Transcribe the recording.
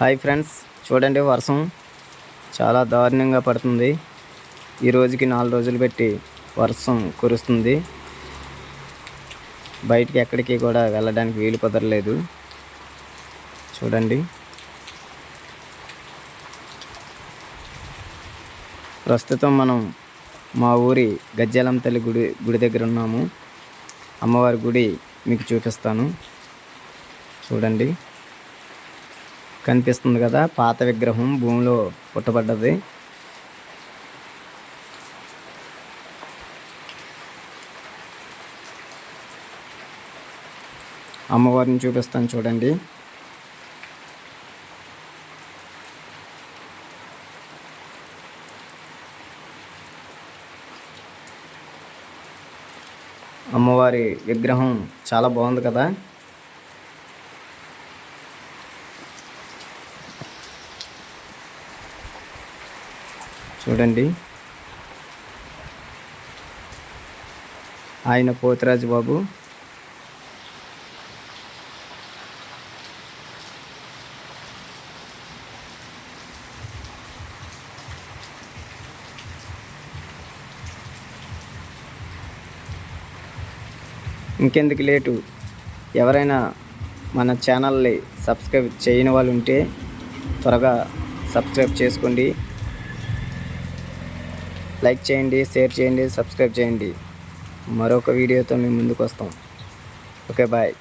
Hi friends చూడండి వర్షం చాలా దారుణంగా పడుతుంది. ఈ రోజుకి నాలుగు రోజులు పెట్టి వర్షం కురుస్తుంది. బయటికి ఎక్కడికి కూడా వెళ్ళడానికి వీలు కుదరలేదు. చూడండి. ప్రస్తుతం మనం మా ఊరి గజ్జలం తల్లి గుడి గుడి దగ్గర ఉన్నాము. అమ్మవారి గుడి మీకు చూపిస్తాను. చూడండి. కనిపిస్తుంది కదా పాత విగ్రహం భూమిలో పుట్టబడ్డది. అమ్మవారిని చూపిస్తాను చూడండి. అమ్మవారి విగ్రహం చాలా బాగుంది కదా. చూడండి. ఆయన పోతరాజు బాబు. ఇంకెందుకు లేటు? ఎవరైనా మన ఛానల్ని సబ్స్క్రైబ్ చేయని వాళ్ళు ఉంటే త్వరగా సబ్స్క్రైబ్ చేసుకోండి. లైక్ చేయండి షేర్ చేయండి సబ్స్క్రైబ్ చేయండి. మరొక వీడియోతో మేము ముందుకు వస్తాం. Okay bye.